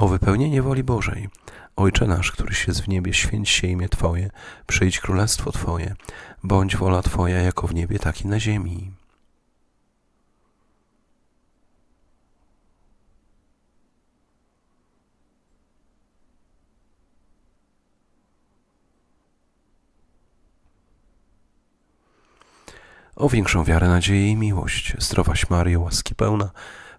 O wypełnienie woli Bożej. Ojcze nasz, któryś jest w niebie, święć się imię Twoje, przyjdź królestwo Twoje, bądź wola Twoja jako w niebie, tak i na ziemi. O większą wiarę, nadzieję i miłość, zdrowaś Maryjo, łaski pełna,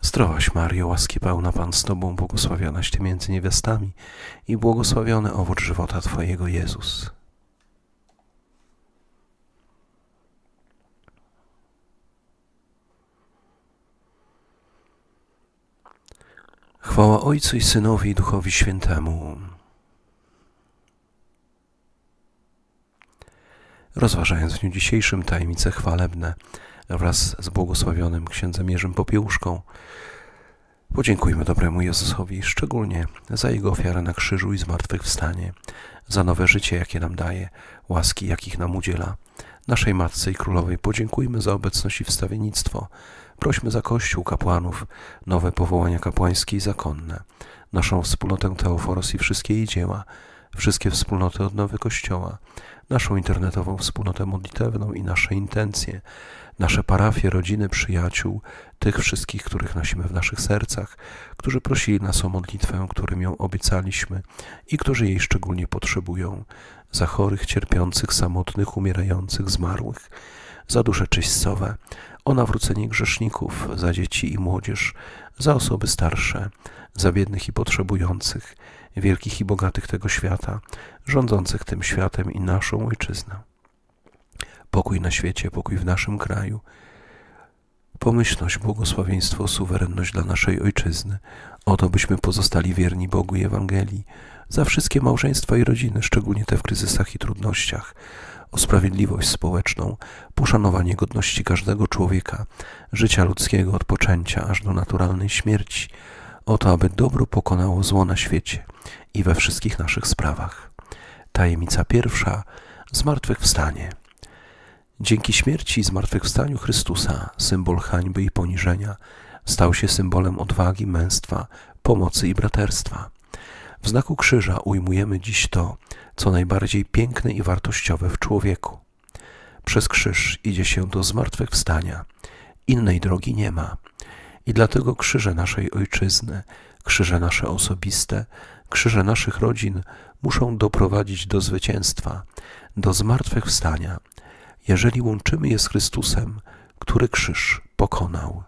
Zdrowaś Mario, łaski pełna Pan z Tobą, błogosławionaś Ty między niewiastami i błogosławiony owoc żywota Twojego Jezus. Chwała Ojcu i Synowi i Duchowi Świętemu. Rozważając w dniu dzisiejszym tajemnice chwalebne wraz z błogosławionym księdzem Jerzym Popiełuszką, Podziękujmy dobremu Jezusowi szczególnie za Jego ofiarę na krzyżu i zmartwychwstanie, za nowe życie, jakie nam daje, łaski, jakich nam udziela. Naszej Matce i Królowej podziękujmy za obecność i wstawiennictwo. Prośmy za Kościół, kapłanów, nowe powołania kapłańskie i zakonne, naszą wspólnotę Teoforos i wszystkie jej dzieła, wszystkie wspólnoty odnowy Kościoła, naszą internetową wspólnotę modlitewną i nasze intencje, nasze parafie, rodziny, przyjaciół, tych wszystkich, których nosimy w naszych sercach, którzy prosili nas o modlitwę, którym ją obiecaliśmy i którzy jej szczególnie potrzebują, za chorych, cierpiących, samotnych, umierających, zmarłych, za dusze czyśćcowe, o nawrócenie grzeszników, za dzieci i młodzież, za osoby starsze, za biednych i potrzebujących, wielkich i bogatych tego świata, rządzących tym światem i naszą ojczyznę. Pokój na świecie, pokój w naszym kraju, pomyślność, błogosławieństwo, suwerenność dla naszej ojczyzny, o to byśmy pozostali wierni Bogu i Ewangelii, za wszystkie małżeństwa i rodziny, szczególnie te w kryzysach i trudnościach, o sprawiedliwość społeczną, poszanowanie godności każdego człowieka, życia ludzkiego od poczęcia aż do naturalnej śmierci, o to, aby dobro pokonało zło na świecie i we wszystkich naszych sprawach. Tajemnica pierwsza zmartwychwstanie. Dzięki śmierci i zmartwychwstaniu Chrystusa symbol hańby i poniżenia stał się symbolem odwagi, męstwa, pomocy i braterstwa. W znaku krzyża ujmujemy dziś to, co najbardziej piękne i wartościowe w człowieku. Przez krzyż idzie się do zmartwychwstania. Innej drogi nie ma. I dlatego krzyże naszej ojczyzny, krzyże nasze osobiste, krzyże naszych rodzin muszą doprowadzić do zwycięstwa, do zmartwychwstania, jeżeli łączymy je z Chrystusem, który krzyż pokonał.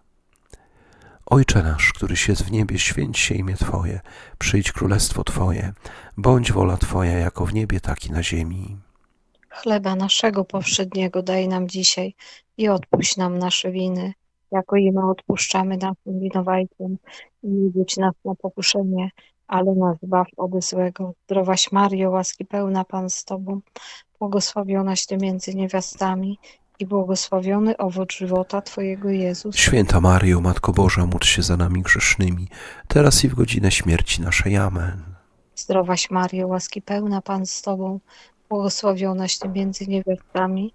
Ojcze nasz, któryś jest w niebie, święć się imię Twoje, przyjdź królestwo Twoje, bądź wola Twoja jako w niebie, tak i na ziemi. Chleba naszego powszedniego daj nam dzisiaj i odpuść nam nasze winy, jako i my odpuszczamy naszym winowajcom. I nie wiedź nas na pokuszenie, ale nas zbaw ode złego. Zdrowaś Mario, łaski pełna Pan z Tobą, błogosławionaś Ty między niewiastami i błogosławiony owoc żywota Twojego Jezus. Święta Mario, Matko Boża, módl się za nami grzesznymi, teraz i w godzinę śmierci naszej. Amen. Zdrowaś Mario, łaski pełna Pan z Tobą, błogosławionaś Ty między niewiastami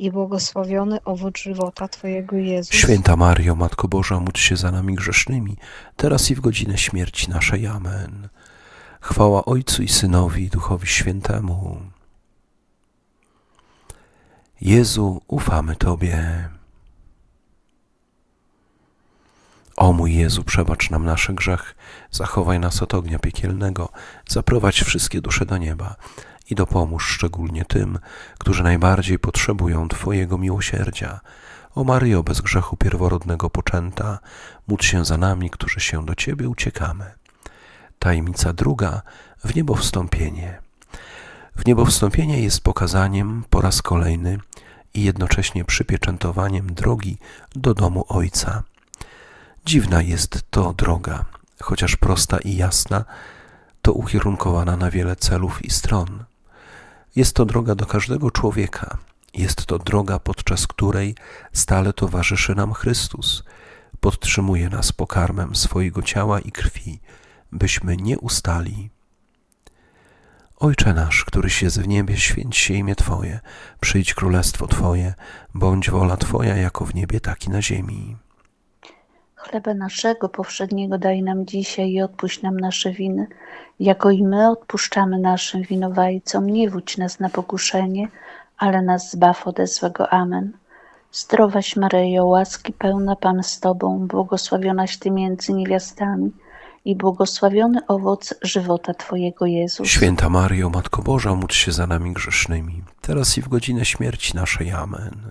i błogosławiony owoc żywota Twojego Jezus. Święta Mario, Matko Boża, módl się za nami grzesznymi, teraz i w godzinę śmierci naszej. Amen. Chwała Ojcu i Synowi i Duchowi Świętemu. Jezu, ufamy Tobie. O mój Jezu, przebacz nam nasze grzech, zachowaj nas od ognia piekielnego, zaprowadź wszystkie dusze do nieba i dopomóż szczególnie tym, którzy najbardziej potrzebują Twojego miłosierdzia. O Maryjo, bez grzechu pierworodnego poczęta, módl się za nami, którzy się do Ciebie uciekamy. Tajemnica druga w niebowstąpienie. W niebowstąpienie jest pokazaniem po raz kolejny i jednocześnie przypieczętowaniem drogi do domu Ojca. Dziwna jest to droga, chociaż prosta i jasna, to ukierunkowana na wiele celów i stron. Jest to droga do każdego człowieka. Jest to droga, podczas której stale towarzyszy nam Chrystus. Podtrzymuje nas pokarmem swojego ciała i krwi, byśmy nie ustali. Ojcze nasz, któryś jest w niebie, święć się imię Twoje, przyjdź królestwo Twoje, bądź wola Twoja jako w niebie, tak i na ziemi. Chleba naszego powszedniego daj nam dzisiaj i odpuść nam nasze winy, jako i my odpuszczamy naszym winowajcom. Nie wódź nas na pokuszenie, ale nas zbaw ode złego. Amen. Zdrowaś Maryjo, łaski pełna Pan z Tobą, błogosławionaś Ty między niewiastami i błogosławiony owoc żywota Twojego Jezus. Święta Mario, Matko Boża, módl się za nami grzesznymi, teraz i w godzinę śmierci naszej. Amen.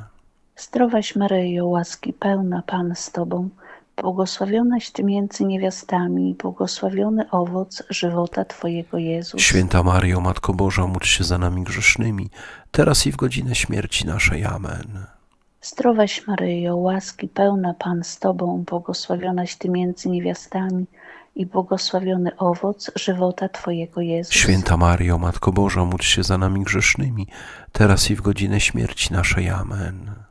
Zdrowaś Maryjo, łaski pełna Pan z Tobą, błogosławionaś Ty między niewiastami i błogosławiony owoc żywota Twojego Jezus. Święta Mario, Matko Boża, módl się za nami grzesznymi, teraz i w godzinę śmierci naszej. Amen. Zdrowaś Maryjo, łaski pełna Pan z Tobą, błogosławionaś Ty między niewiastami i błogosławiony owoc żywota Twojego Jezus. Święta Mario, Matko Boża, módl się za nami grzesznymi, teraz i w godzinę śmierci naszej. Amen.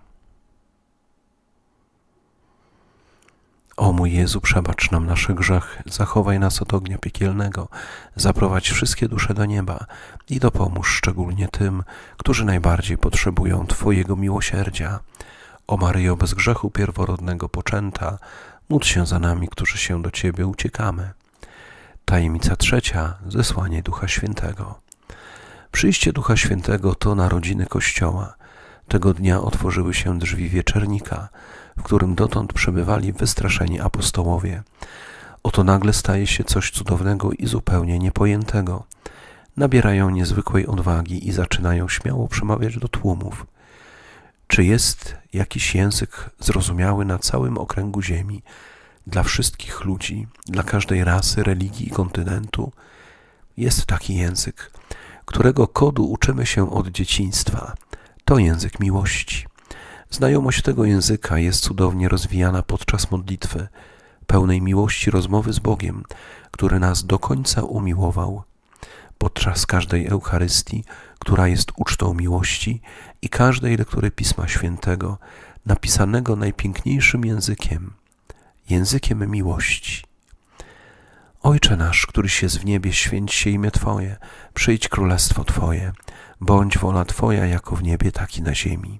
O mój Jezu, przebacz nam nasze grzechy, zachowaj nas od ognia piekielnego, zaprowadź wszystkie dusze do nieba i dopomóż szczególnie tym, którzy najbardziej potrzebują Twojego miłosierdzia. O Maryjo, bez grzechu pierworodnego poczęta, módl się za nami, którzy się do Ciebie uciekamy. Tajemnica trzecia, zesłanie Ducha Świętego. Przyjście Ducha Świętego to narodziny Kościoła. Tego dnia otworzyły się drzwi wieczernika, w którym dotąd przebywali wystraszeni apostołowie. Oto nagle staje się coś cudownego i zupełnie niepojętego. Nabierają niezwykłej odwagi i zaczynają śmiało przemawiać do tłumów. Czy jest jakiś język zrozumiały na całym okręgu Ziemi, dla wszystkich ludzi, dla każdej rasy, religii i kontynentu? Jest taki język, którego kodu uczymy się od dzieciństwa. To język miłości. Znajomość tego języka jest cudownie rozwijana podczas modlitwy, pełnej miłości rozmowy z Bogiem, który nas do końca umiłował. Podczas każdej Eucharystii, która jest ucztą miłości i każdej lektury Pisma Świętego, napisanego najpiękniejszym językiem, językiem miłości. Ojcze nasz, któryś jest w niebie, święć się imię Twoje, przyjdź królestwo Twoje, bądź wola Twoja jako w niebie, tak i na ziemi.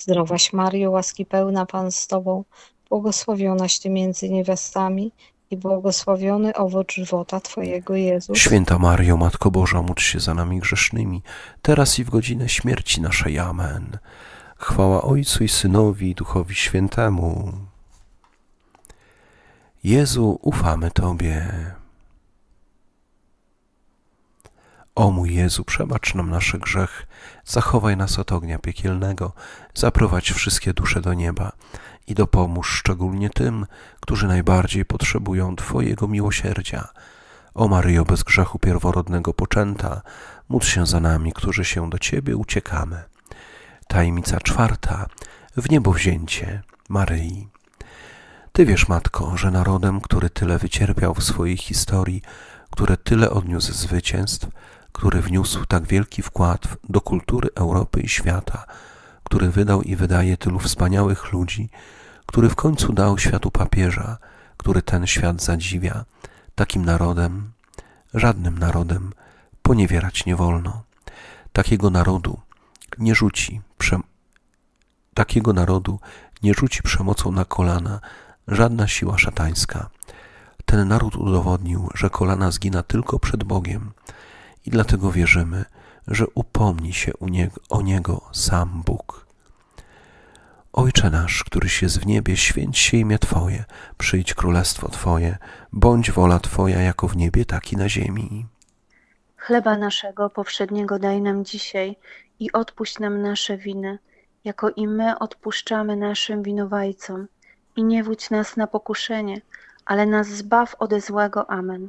Zdrowaś Mario, łaski pełna Pan z Tobą, błogosławionaś Ty między niewiastami i błogosławiony owoc żywota Twojego Jezus. Święta Maryjo, Matko Boża, módl się za nami grzesznymi, teraz i w godzinę śmierci naszej. Amen. Chwała Ojcu i Synowi i Duchowi Świętemu. Jezu, ufamy Tobie. O mój Jezu, przebacz nam nasze grzech, zachowaj nas od ognia piekielnego, zaprowadź wszystkie dusze do nieba i dopomóż szczególnie tym, którzy najbardziej potrzebują Twojego miłosierdzia. O Maryjo, bez grzechu pierworodnego poczęta, módl się za nami, którzy się do Ciebie uciekamy. Tajemnica czwarta, w niebo wzięcie Maryi. Ty wiesz, Matko, że narodem, który tyle wycierpiał w swojej historii, który tyle odniósł zwycięstw, który wniósł tak wielki wkład do kultury Europy i świata, który wydał i wydaje tylu wspaniałych ludzi, który w końcu dał światu papieża, który ten świat zadziwia, takim narodem, żadnym narodem, poniewierać nie wolno. Takiego narodu nie rzuci, prze... takiego narodu nie rzuci przemocą na kolana żadna siła szatańska. Ten naród udowodnił, że kolana zgina tylko przed Bogiem i dlatego wierzymy, że upomni się niego, o Niego sam Bóg. Ojcze nasz, któryś jest w niebie, święć się imię Twoje, przyjdź królestwo Twoje, bądź wola Twoja jako w niebie, tak i na ziemi. Chleba naszego powszedniego daj nam dzisiaj i odpuść nam nasze winy, jako i my odpuszczamy naszym winowajcom. I nie wódź nas na pokuszenie, ale nas zbaw ode złego. Amen.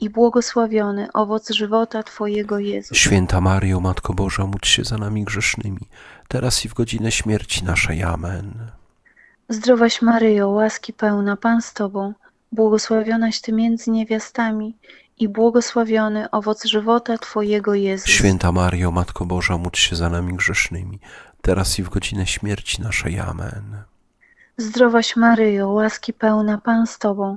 i błogosławiony owoc żywota Twojego Jezus. Święta Maryjo, Matko Boża, módl się za nami grzesznymi, teraz i w godzinę śmierci naszej. Amen. Zdrowaś Maryjo, łaski pełna, Pan z Tobą, błogosławionaś Ty między niewiastami i błogosławiony owoc żywota Twojego Jezus. Święta Maryjo, Matko Boża, módl się za nami grzesznymi, teraz i w godzinę śmierci naszej. Amen. Zdrowaś Maryjo, łaski pełna, Pan z Tobą,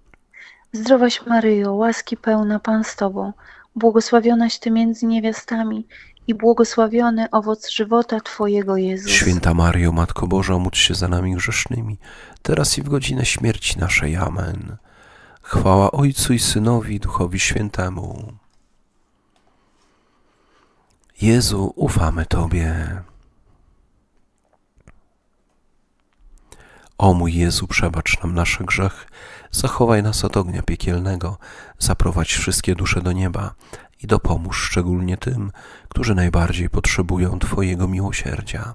Zdrowaś Maryjo, łaski pełna, Pan z Tobą, błogosławionaś Ty między niewiastami i błogosławiony owoc żywota Twojego Jezus. Święta Mario, Matko Boża, módl się za nami grzesznymi, teraz i w godzinę śmierci naszej. Amen. Chwała Ojcu i Synowi, Duchowi Świętemu. Jezu, ufamy Tobie. O mój Jezu, przebacz nam nasze grzech, zachowaj nas od ognia piekielnego, zaprowadź wszystkie dusze do nieba i dopomóż szczególnie tym, którzy najbardziej potrzebują Twojego miłosierdzia.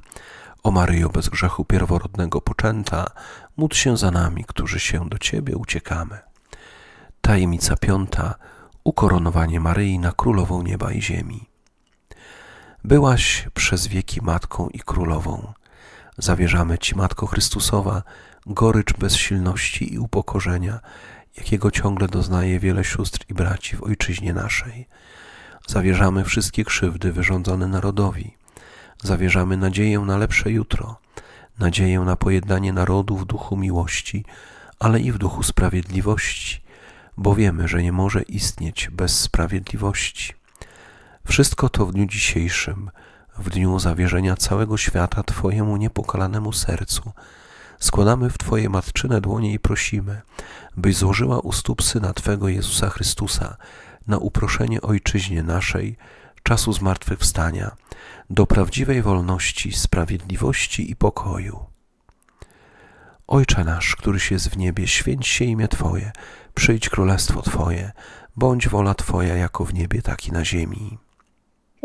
O Maryjo bez grzechu pierworodnego poczęta, módl się za nami, którzy się do Ciebie uciekamy. Tajemnica piąta. Ukoronowanie Maryi na Królową Nieba i Ziemi. Byłaś przez wieki Matką i Królową. Zawierzamy Ci, Matko Chrystusowa, gorycz bezsilności i upokorzenia, jakiego ciągle doznaje wiele sióstr i braci w ojczyźnie naszej. Zawierzamy wszystkie krzywdy wyrządzone narodowi. Zawierzamy nadzieję na lepsze jutro, nadzieję na pojednanie narodu w duchu miłości, ale i w duchu sprawiedliwości, bo wiemy, że nie może istnieć bez sprawiedliwości. Wszystko to w dniu dzisiejszym, w dniu zawierzenia całego świata Twojemu niepokalanemu sercu, składamy w Twoje matczyne dłonie i prosimy, byś złożyła u stóp Syna Twego Jezusa Chrystusa na uproszenie Ojczyźnie naszej, czasu zmartwychwstania, do prawdziwej wolności, sprawiedliwości i pokoju. Ojcze nasz, któryś jest w niebie, święć się imię Twoje, przyjdź królestwo Twoje, bądź wola Twoja jako w niebie, tak i na ziemi.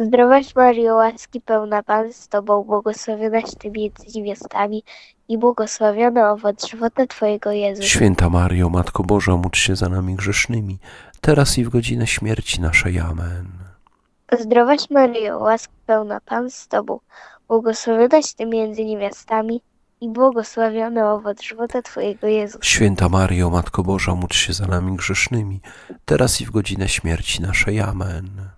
Zdrowaś Maryjo, łaski pełna, Pan z Tobą, błogosławionaś Ty między niewiastami i błogosławiony owoc żywota Twojego Jezus. Święta Mario, Matko Boża, módl się za nami grzesznymi, teraz i w godzinę śmierci naszej. Amen. Zdrowaś Maryjo, łaski pełna, Pan z Tobą, błogosławionaś Ty między niewiastami i błogosławiony owoc żywota Twojego Jezus. Święta Mario, Matko Boża, módl się za nami grzesznymi, teraz i w godzinę śmierci naszej. Amen.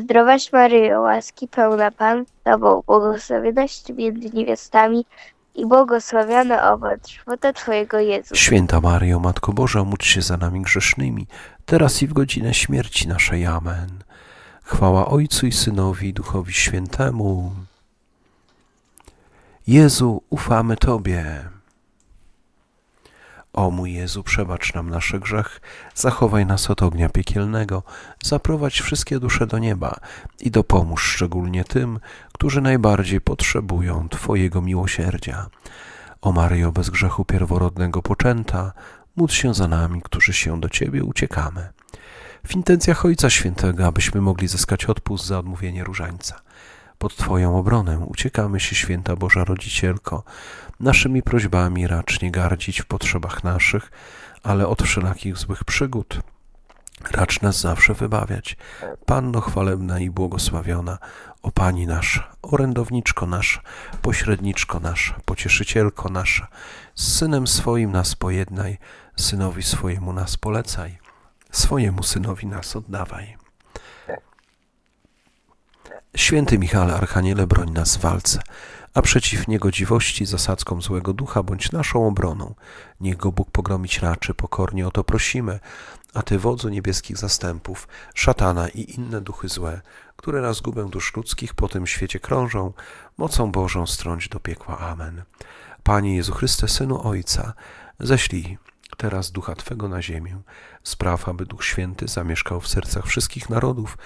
Zdrowaś Maryjo, łaski pełna, Pan z Tobą, błogosławionaś Ty między niewiastami i błogosławiony owoc żywota Twojego Jezus. Święta Mario, Matko Boża, módl się za nami grzesznymi, teraz i w godzinę śmierci naszej. Amen. Chwała Ojcu i Synowi i Duchowi Świętemu. Jezu, ufamy Tobie. O mój Jezu, przebacz nam nasze grzech, zachowaj nas od ognia piekielnego, zaprowadź wszystkie dusze do nieba i dopomóż szczególnie tym, którzy najbardziej potrzebują Twojego miłosierdzia. O Maryjo bez grzechu pierworodnego poczęta, módl się za nami, którzy się do Ciebie uciekamy. W intencjach Ojca Świętego, abyśmy mogli zyskać odpust za odmówienie różańca. Pod Twoją obronę uciekamy się, święta Boża Rodzicielko. Naszymi prośbami racz nie gardzić w potrzebach naszych, ale od wszelakich złych przygód. Racz nas zawsze wybawiać. Panno chwalebna i błogosławiona, o Pani nasza, orędowniczko nasza, pośredniczko nasza, pocieszycielko nasza, z Synem swoim nas pojednaj, Synowi swojemu nas polecaj, swojemu Synowi nas oddawaj. Święty Michale, Archaniele, broń nas w walce, a przeciw niegodziwości zasadzką złego ducha bądź naszą obroną. Niech go Bóg pogromić raczy, pokornie o to prosimy, a Ty, wodzu niebieskich zastępów, szatana i inne duchy złe, które na zgubę dusz ludzkich po tym świecie krążą, mocą Bożą strąć do piekła. Amen. Panie Jezu Chryste, Synu Ojca, ześlij teraz Ducha Twego na ziemię, spraw, aby Duch Święty zamieszkał w sercach wszystkich narodów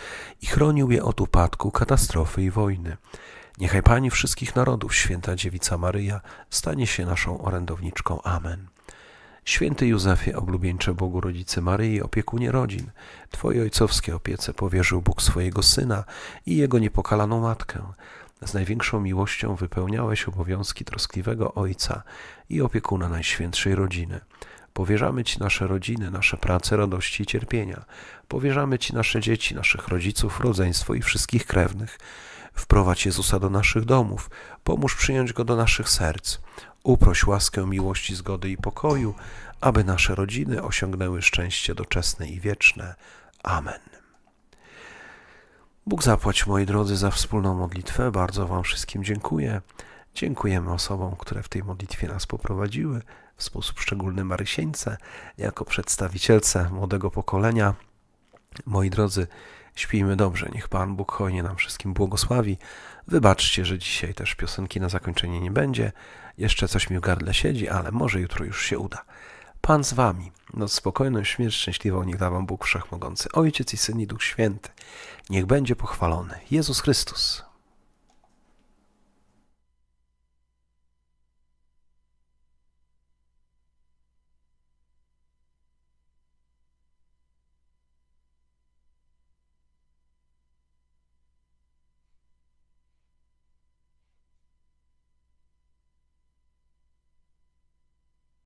i chronił je od upadku, katastrofy i wojny. Niechaj Pani wszystkich narodów, święta Dziewica Maryja, stanie się naszą orędowniczką. Amen. Święty Józefie, oblubieńcze Bogu Rodzicy Maryi, opiekunie rodzin, Twojej ojcowskiej opiece powierzył Bóg swojego Syna i Jego niepokalaną Matkę. Z największą miłością wypełniałeś obowiązki troskliwego Ojca i opiekuna Najświętszej Rodziny. Powierzamy Ci nasze rodziny, nasze prace, radości i cierpienia. Powierzamy Ci nasze dzieci, naszych rodziców, rodzeństwo i wszystkich krewnych. Wprowadź Jezusa do naszych domów, pomóż przyjąć Go do naszych serc. Uproś łaskę miłości, zgody i pokoju, aby nasze rodziny osiągnęły szczęście doczesne i wieczne. Amen. Bóg zapłać, moi drodzy, za wspólną modlitwę. Bardzo Wam wszystkim dziękuję. Dziękujemy osobom, które w tej modlitwie nas poprowadziły, w sposób szczególny Marysieńce, jako przedstawicielce młodego pokolenia. Moi drodzy, śpijmy dobrze, niech Pan Bóg hojnie nam wszystkim błogosławi. Wybaczcie, że dzisiaj też piosenki na zakończenie nie będzie. Jeszcze coś mi w gardle siedzi, ale może jutro już się uda. Pan z wami. Noc spokojną, śmierć szczęśliwą niech da wam Bóg Wszechmogący, Ojciec i Syn i Duch Święty. Niech będzie pochwalony Jezus Chrystus.